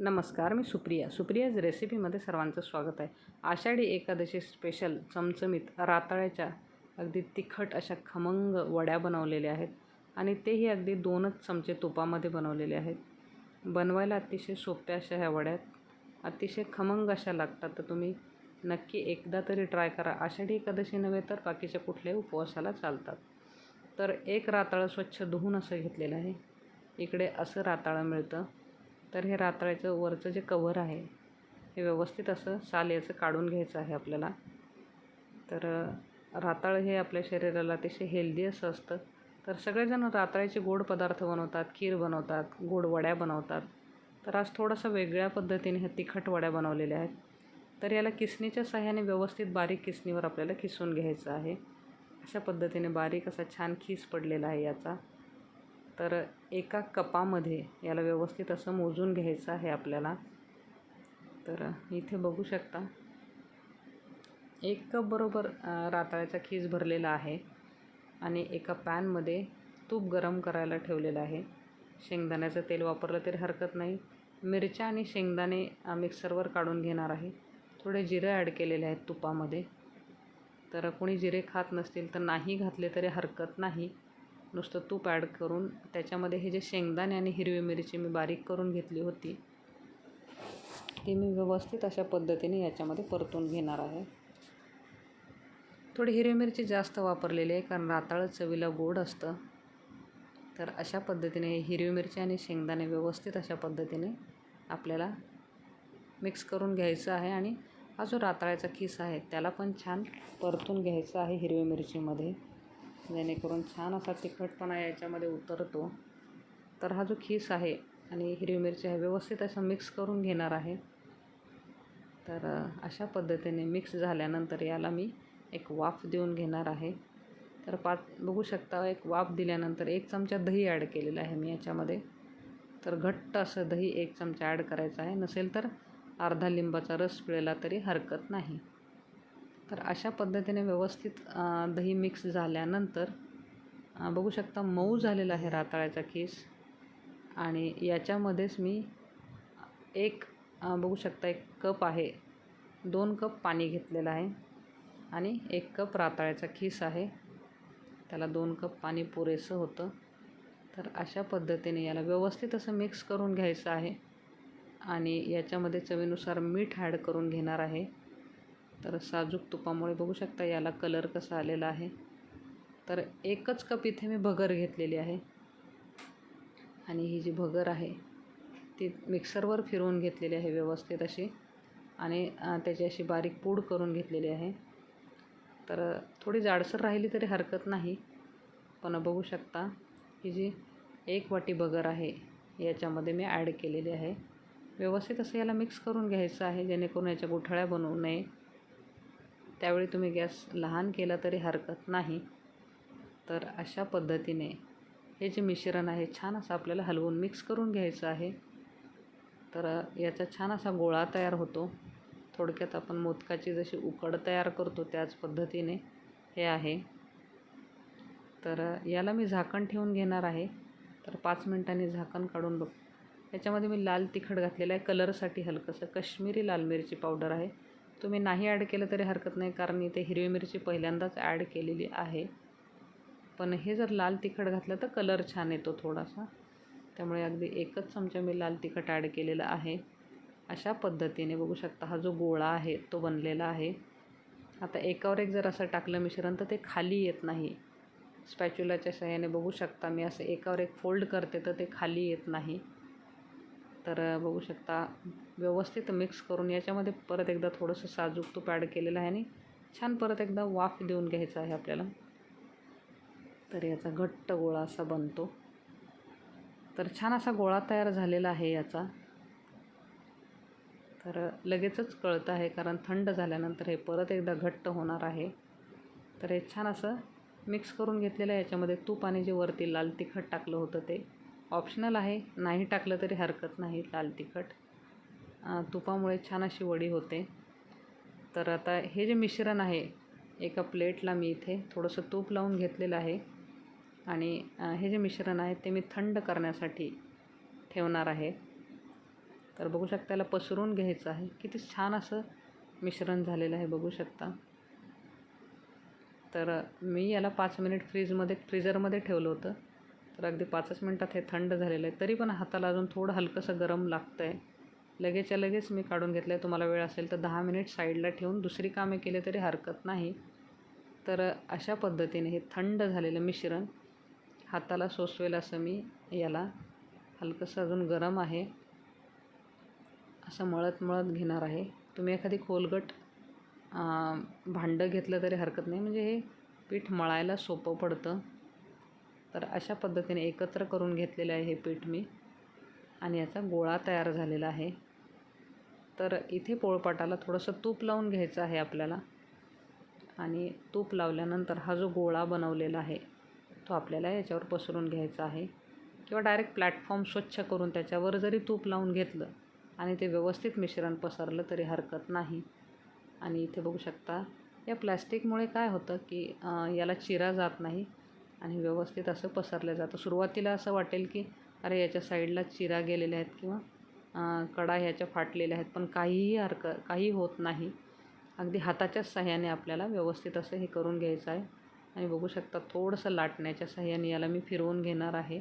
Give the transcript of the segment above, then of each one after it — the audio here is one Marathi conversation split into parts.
नमस्कार मी सुप्रिया. सुप्रियाज रेसिपीमध्ये सर्वांचं स्वागत आहे. आषाढी एकादशी स्पेशल चमचमीत राताळ्याच्या अगदी तिखट अशा खमंग वड्या बनवलेल्या आहेत आणि तेही अगदी दोनच चमचे तुपामध्ये बनवलेले आहेत. बनवायला अतिशय सोप्या अशा ह्या वड्यात अतिशय खमंग अशा लागतात तर तुम्ही नक्की एकदा तरी ट्राय करा. आषाढी एकादशी नव्हे तर बाकीच्या कुठल्याही उपवासाला चालतात. तर एक राताळं स्वच्छ धुवून असं घेतलेलं आहे. इकडे असं राताळं मिळतं. तर हे राताळ्याचं वरचं जे कव्हर आहे हे व्यवस्थित असं साल याचं काढून घ्यायचं आहे आपल्याला. तर राताळ हे आपल्या शरीराला अतिशय हेल्दी असं असतं. तर सगळेजण राताळ्याचे गोड पदार्थ बनवतात खीर बनवतात गोड वड्या बनवतात. तर आज थोडंसं वेगळ्या पद्धतीने ह्या तिखट वड्या बनवलेल्या आहेत. तर याला किसणीच्या सहाय्याने व्यवस्थित बारीक किसणीवर आपल्याला किसून घ्यायचं आहे. अशा पद्धतीने बारीक असा छान खीस पडलेला आहे याचा. तर एका कपामध्ये याला व्यवस्थित असं मोजून घ्यायचं आहे आपल्याला. तर इथे बघू शकता. एक कप बरोबर राताळ्याचा खीस भरलेला आहे आणि एका पॅनमध्ये तूप गरम करायला ठेवलेलं आहे. शेंगदाण्याचं तेल वापरलं तरी हरकत नाही. मिरच्या आणि शेंगदाणे मिक्सरवर काढून घेणार आहे. थोडे जिरे ॲड केलेले आहेत तुपामध्ये. तर कोणी जिरे खात नसतील तर नाही घातले तरी हरकत नाही. नुसतं तूप ॲड करून त्याच्यामध्ये हे जे शेंगदाणे आणि हिरवी मिरची मी बारीक करून घेतली होती ती मी व्यवस्थित अशा पद्धतीने याच्यामध्ये परतून घेणार आहे. थोडी हिरवी मिरची जास्त वापरलेली आहे कारण राताळं चवीला गोड असतं. तर अशा पद्धतीने हिरवी मिरची आणि शेंगदाणे व्यवस्थित अशा पद्धतीने आपल्याला मिक्स करून घ्यायचं आहे आणि हा जो राताळ्याचा खीस आहे त्याला पण छान परतून घ्यायचा आहे हिरवी मिरचीमध्ये. जेणेकरून छान असा तिखटपणा याच्यामध्ये उतरतो. तर हा जो खीस आहे आणि हिरवी मिरची आहे व्यवस्थित असं मिक्स करून घेणार आहे. तर अशा पद्धतीने मिक्स झाल्यानंतर याला मी एक वाफ देऊन घेणार आहे. तर पाच बघू शकता एक वाफ दिल्यानंतर एक चमचा दही ॲड केलेला आहे मी याच्यामध्ये. तर घट्ट असं दही एक चमचा ॲड करायचं आहे. नसेल तर अर्धा लिंबाचा रस पिळेला तरी हरकत नाही. तर अशा पद्धतीने व्यवस्थित दही मिक्स झाल्यानंतर बघू शकता मऊ झालेला आहे राताळ्याचा केस. आणि याच्यामध्येच मी एक बघू शकता एक कप आहे दोन कप पाणी घेतलेलं आहे आणि एक कप राताळ्याचा खीस आहे. त्याला दोन कप पाणी पुरेसं होतं. तर अशा पद्धतीने याला व्यवस्थित असं मिक्स करून घ्यायचं आहे. आणि याच्यामध्ये चवीनुसार मीठ ॲड करून घेणार आहे. तर साजूक तुपामुळे बघू शकता याला कलर कसा आलेला आहे. तर एकच कप इथे मी भगर घेतलेली आहे. आणि ही जी भगर आहे ती मिक्सरवर फिरवून घेतलेली आहे व्यवस्थित अशी. आणि त्याची अशी बारीक पूड करून घेतलेली आहे. तर थोडी जाडसर राहिली तरी हरकत नाही. पण बघू शकता ही जी एक वाटी बगर आहे याच्यामध्ये मी ॲड केलेली आहे. व्यवस्थित असं याला मिक्स करून घ्यायचं आहे जेणेकरून याच्या गुठळ्या बनवू नये. त्यावेळी तुम्ही गॅस लहान केला तरी हरकत नाही. तर अशा पद्धतीने हे जे मिश्रण आहे छान असं आपल्याला हलवून मिक्स करून घ्यायचं आहे. तर याचा छान असा गोळा तयार होतो. थोडक्यात आपण मोदकाची जशी उकड तयार करतो त्याच पद्धतीने हे आहे. तर याला मी झाकण ठेवून घेणार आहे. तर पाच मिनटांनी झाकण काढून बघ. याच्यामध्ये मी लाल तिखट घातलेलं आहे. कलरसाठी हलकंसं. कश्मीरी लाल मिरची पावडर आहे. तुम्ही नाही ॲड केलं तरी हरकत नाही कारण इथे हिरवी मिरची पहिल्यांदाच ॲड केलेली आहे. पण हे जर लाल तिखट घातलं तर कलर छान येतो थोडासा. त्यामुळे अगदी एकच चमचा मी लाल तिखट ॲड केलेलं आहे. अशा पद्धतीने बघू शकता हा जो गोळा आहे तो बनलेला आहे. आता एकावर एक जर असं टाकलं मिश्रण तर ते खाली येत नाही. स्पॅच्युलाच्या सहाय्याने बघू शकता मी असं एकावर एक फोल्ड करते तर ते खाली येत नाही. तर बघू शकता व्यवस्थित मिक्स करून याच्यामध्ये परत एकदा थोडंसं साजूक तूप ॲड केलेलं आहे आणि छान परत एकदा वाफ देऊन घ्यायचा आहे आपल्याला. तर याचा घट्ट गोळा असा बनतो. तर छान असा गोळा तयार झालेला आहे याचा. तर लगेचच कळतं आहे कारण थंड झाल्यानंतर हे परत एकदा घट्ट होणार आहे. तर हे छान असं मिक्स करून घेतलेलं आहे. याच्यामध्ये तूप आणि जे वरती लाल तिखट टाकलं होतं ते. ऑप्शनल आहे. नाही टाकलं तरी हरकत नाही. लाल तिखट. तुपामुळे छान अशी वडी होते. तर आता हे जे मिश्रण आहे एका प्लेटला मी इथे थोडंसं तूप लावून घेतलेलं आहे. आणि हे जे मिश्रण आहे ते मी थंड करण्यासाठी ठेवणार आहे. तर बघू शकता याला पसरून घ्यायचं आहे. किती छान असं मिश्रण झालेलं आहे बघू शकता. तर मी याला पाच मिनिट फ्रीजमध्ये फ्रीजरमध्ये ठेवलं होतं. तर अगदी पाचच मिनटात हे थंड झालेलं आहे. तरी पण हाताला अजून थोडं हलकंसं गरम लागतं आहे लगेचच्या लगेच मी काढून घेतलं आहे तुम्हाला वेळ असेल तर दहा मिनिट साईडला ठेवून दुसरी कामे केले तरी हरकत नाही. तर अशा पद्धतीने हे थंड झालेलं मिश्रण हाताला सोसवेल असं मी याला हलकंसं अजून गरम आहे. असं मळत मळत घेणार आहे. तुम्ही एखादी खोलगट भांडं घेतलं तरी हरकत नाही. म्हणजे हे पीठ मळायला सोपं पडतं. तर अशा पद्धतीने एकत्र करून घेतलेलं आहे हे पीठ मी. आणि याचा गोळा तयार झालेला आहे. तर इथे पोळपाटाला थोडंसं तूप लावून घ्यायचं आहे आपल्याला. आणि तूप लावल्यानंतर हा जो गोळा बनवलेला आहे तो आपल्याला याच्यावर पसरून घ्यायचा आहे. किंवा डायरेक्ट प्लॅटफॉर्म स्वच्छ करून त्याच्यावर जरी तूप लावून घेतलं आणि ते व्यवस्थित मिश्रण पसरलं तरी हरकत नाही. आणि इथे बघू शकता या प्लॅस्टिकमुळे काय होतं की याला चिरा जात नाही. आणि व्यवस्थित असं पसरलं जातं. सुरुवातीला असं वाटेल की अरे याच्या साईडला चिरा गेलेल्या आहेत किंवा कडा ह्याच्या फाटलेल्या आहेत. पण काहीही हरकत काही होत नाही. अगदी हाताच्याच सहाय्याने आपल्याला व्यवस्थित असं हे करून घ्यायचं आहे. आणि बघू शकता थोडंसं लाटण्याच्या सहाय्याने याला मी फिरवून घेणार आहे.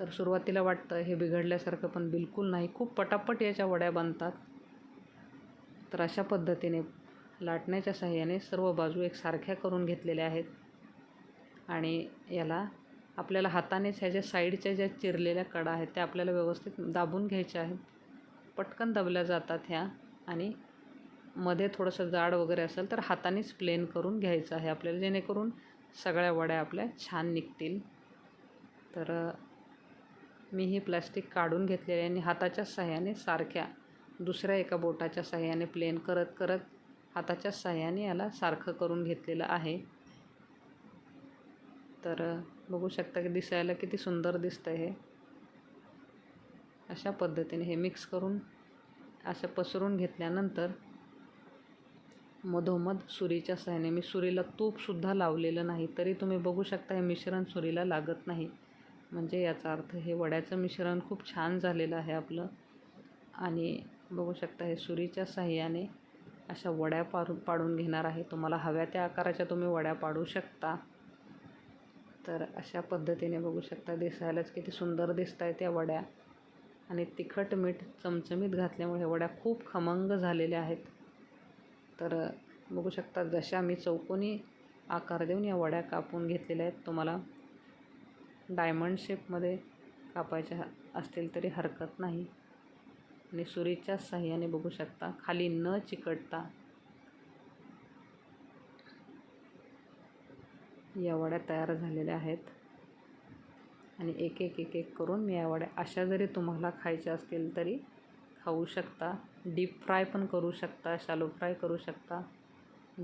तर सुरुवातीला वाटतं हे बिघडल्यासारखं पण बिलकुल नाही. खूप पटापट याच्या वड्या बनतात. तर अशा पद्धतीने लाटण्याच्या सहाय्याने सर्व बाजू एकसारख्या करून घेतलेल्या आहेत. आणि याला आपल्याला हातानेच ह्याच्या साईडच्या ज्या चिरलेल्या कडा आहेत त्या आपल्याला व्यवस्थित दाबून घ्यायच्या आहेत. पटकन दबल्या जातात ह्या आणि मध्ये थोडंसं जाड वगैरे असेल तर हातानेच प्लेन करून घ्यायचं आहे आपल्याला जेणेकरून सगळ्या वड्या आपल्या छान निघतील. तर मी ही प्लॅस्टिक काढून घेतलेली आणि हाताच्या सहाय्याने सारख्या दुसऱ्या एका बोटाच्या सहाय्याने प्लेन करत करत हाताच्या सहाय्याने याला सारखं करून घेतलेलं आहे. तर बघू शकता की दिसायला किती सुंदर दिसतं हे. अशा पद्धतीने हे मिक्स करून असं पसरून घेतल्यानंतर मधोमध सुरीच्या सहाय्याने मी सुरीला तूपसुद्धा लावलेलं नाही तरी तुम्ही बघू शकता हे मिश्रण सुरीला लागत नाही. म्हणजे याचा अर्थ हे वड्याचं मिश्रण खूप छान झालेलं आहे आपलं. आणि बघू शकता हे सुरीच्या साह्याने अशा वड्या पाडू पाडून घेणार आहे. तुम्हाला हव्या त्या आकाराच्या तुम्ही वड्या पाडू शकता. तर अशा पद्धतीने बघू शकता दिसायलाच किती सुंदर दिसत आहे त्या वड्या. आणि तिखट मीठ चमचमीत घातल्यामुळे वड्या खूप खमंग झालेल्या आहेत. तर बघू शकता जशा मी चौकोनी आकार देऊन या वड्या कापून घेतलेल्या आहेत तुम्हाला डायमंड शेपमध्ये कापायच्या असतील तरी हरकत नाही. आणि सुरीच्या साह्याने बघू शकता खाली न चिकटता या वड्या तयार झालेल्या आहेत. आणि एक एक एक एक करून मी या वड्या अशा जरी तुम्हाला खायच्या असतील तरी खाऊ शकता. डीप फ्राय पण करू शकता शालो फ्राय करू शकता.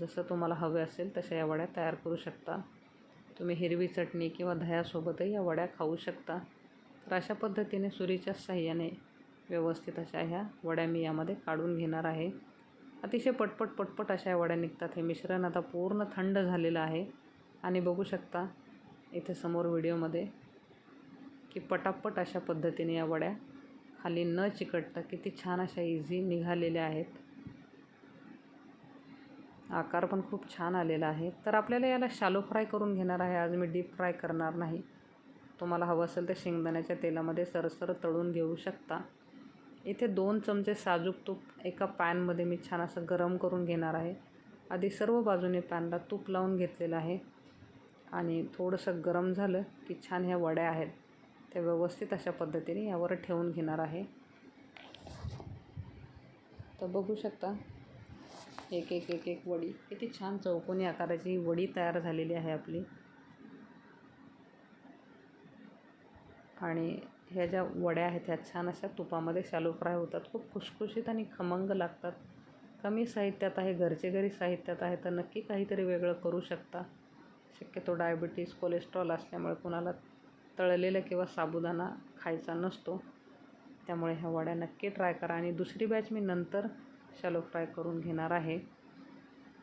जसं तुम्हाला हवे असेल तशा या वड्या तयार करू शकता. तुम्ही हिरवी चटणी किंवा दह्यासोबतही या वड्या खाऊ शकता. तर अशा पद्धतीने सुरीच्या साह्याने व्यवस्थित अशा ह्या वड्या मी यामध्ये काढून घेणार आहे. अतिशय पटपट पटपट अशा वड्या निघतात. हे मिश्रण आता पूर्ण थंड झालेलं आहे. आणि बघू शकता इथे समोर व्हिडिओमध्ये की पटापट अशा पद्धतीने या वड्या खाली न चिकटता किती छान अशा इझी निघालेल्या आहेत. आकार पण खूप छान आलेला आहे. तर आपल्याला याला शालो फ्राय करून घेणार आहे. आज मी डीप फ्राय करणार नाही. तुम्हाला हवं असेल तर शेंगदाण्याच्या तेलामध्ये सरसर तळून घेऊ शकता. इथे दोन चमचे साजूक तूप एका पॅनमध्ये मी छान असं गरम करून घेणार आहे. आधी सर्व बाजूने पॅनला तूप लावून घेतलेलं आहे. आणि थोडंसं गरम झालं की छान ह्या वड्या आहेत. त्या व्यवस्थित अशा पद्धतीने यावर ठेवून घेणार आहे. तर बघू शकता एक एक एक एक वडी. किती छान चौकोनी आकाराची वडी तयार झालेली आहे आपली. आणि ह्या ज्या वड्या आहेत ह्या छान अशा तुपामध्ये शालो फ्राय होतात. खूप खुशखुशीत आणि खमंग लागतात. कमी साहित्यात आहे घरचे घरी साहित्यात आहे तर नक्की काहीतरी वेगळं करू शकता. शक्यतो डायबिटीस कोलेस्ट्रॉल असल्यामुळे कुणाला तळलेलं किंवा साबुदाणा खायचा नसतो. त्यामुळे ह्या वड्या नक्की ट्राय करा. आणि दुसरी बॅच मी नंतर शॅलो फ्राय करून घेणार आहे.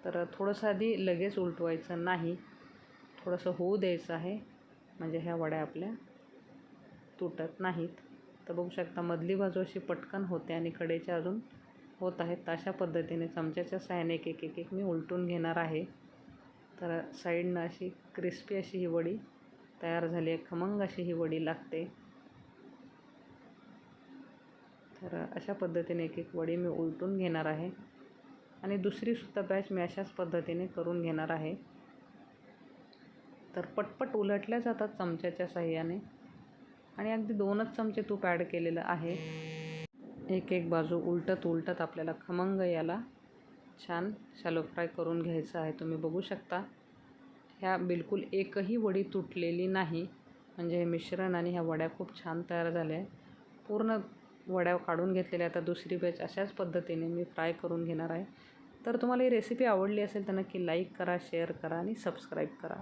तर थोडंसं आधी लगेच उलटवायचं नाही. थोडंसं होऊ द्यायचं आहे. म्हणजे ह्या वड्या आपल्या तुटत नाहीत. तर बघू शकता मधली बाजू अशी पटकन होते आणि कडेच्या अजून होत आहेत. अशा पद्धतीने चमच्याच्या साहाय्याने एक एक एक मी उलटून घेणार आहे. तर साईडनं अशी क्रिस्पी अशी ही वडी तयार झाली आहे. खमंग अशी ही वडी लागते. तर अशा पद्धतीने एक एक वडी मी उलटून घेणार आहे. आणि दुसरीसुद्धा बॅच मी अशाच पद्धतीने करून घेणार आहे. तर पटपट उलटल्या जातात चमच्याच्या साह्याने. आणि अगदी दोनच चमचे तूप ॲड केलेलं आहे. एक एक बाजू उलटत उलटत आपल्याला खमंग याला छान शॅलो फ्राय करून घ्यायचं आहे. तुम्ही बघू शकता. ह्या बिलकुल एकही वडी तुटलेली नाही. म्हणजे हे मिश्रण आणि ह्या वड्या खूप छान तयार झाल्या. आहे पूर्ण वड्या काढून घेतलेल्या आता दुसरी बॅच अशाच पद्धतीने मी फ्राय करून घेणार आहे. तर तुम्हाला ही रेसिपी आवडली असेल तर नक्की लाईक करा शेअर करा आणि सबस्क्राईब करा.